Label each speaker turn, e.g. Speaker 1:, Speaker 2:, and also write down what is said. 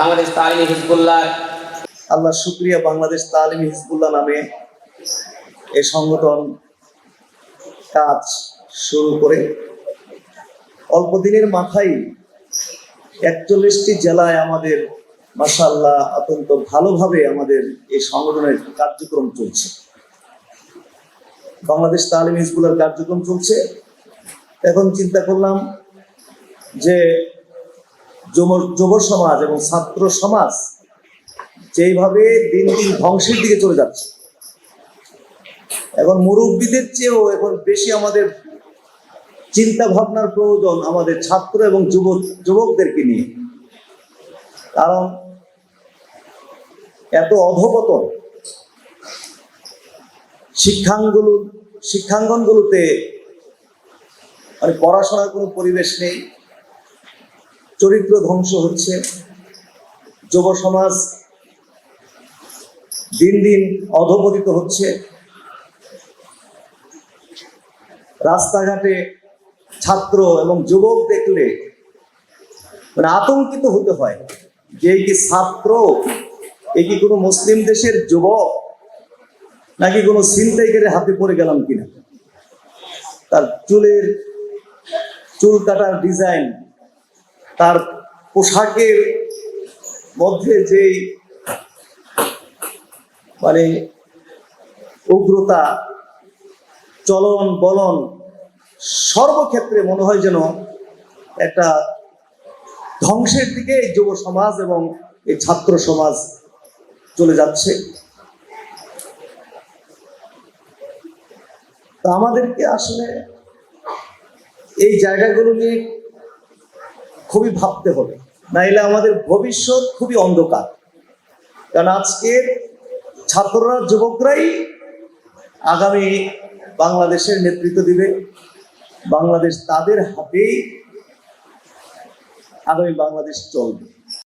Speaker 1: Bangladesh তালিমি Hezbollah
Speaker 2: আল্লাহ শুক্রিয়া বাংলাদেশ তালিম Hezbollah নামে এই সংগঠন কাজ শুরু করে। অল্প দিনের মাথায় একচল্লিশটি জেলায় আমাদের মাসাল্লাহ অত্যন্ত ভালোভাবে আমাদের এই সংগঠনের কার্যক্রম চলছে। বাংলাদেশ তালিম হিজবুল্লার কার্যক্রম চলছে। এখন চিন্তা করলাম যে যুব সমাজ এবং ছাত্র সমাজ যেইভাবে দিন দিন ধ্বংসের দিকে চলে যাচ্ছে, এখন মুরব্বীদের চেয়েও এখন বেশি আমাদের চিন্তা ভাবনার প্রয়োজন আমাদের ছাত্র এবং যুবক যুবকদেরকে নিয়ে। কারণ এত অধপতন শিক্ষাঙ্গুলো শিক্ষাঙ্গনগুলোতে মানে পড়াশোনার কোনো পরিবেশ নেই। চরিত্র ধ্বংস হচ্ছে। যুব সমাজ দিন দিন অধপতিত হচ্ছে। রাস্তাঘাটে ছাত্র এবং যুবক দেখলে মানে আতঙ্কিত হতে হয় যে কি ছাত্র, এ কি কোনো মুসলিম দেশের যুবক, নাকি কোনো ছিনতাইকারের হাতে পড়ে গেলাম কিনা? তার চুলের চুল কাটার ডিজাইন তার পোশাকের মধ্যে যে মানে উগ্রতা, চলন বলন, সর্বক্ষেত্রে মনে হয় যেন একটা ধ্বংসের দিকে এই যুব সমাজ এবং এই ছাত্র সমাজ চলে যাচ্ছে। তো আমাদেরকে আসলে এই জায়গাগুলো নিয়ে খুবই ভাবতে হবে। নাইলে আমাদের ভবিষ্যৎ খুবই অন্ধকার। কারণ আজকের ছাত্ররা, যুবকরাই আগামী বাংলাদেশের নেতৃত্ব দিবে। বাংলাদেশ তাদের হাতেই আগামী বাংলাদেশ চলবে।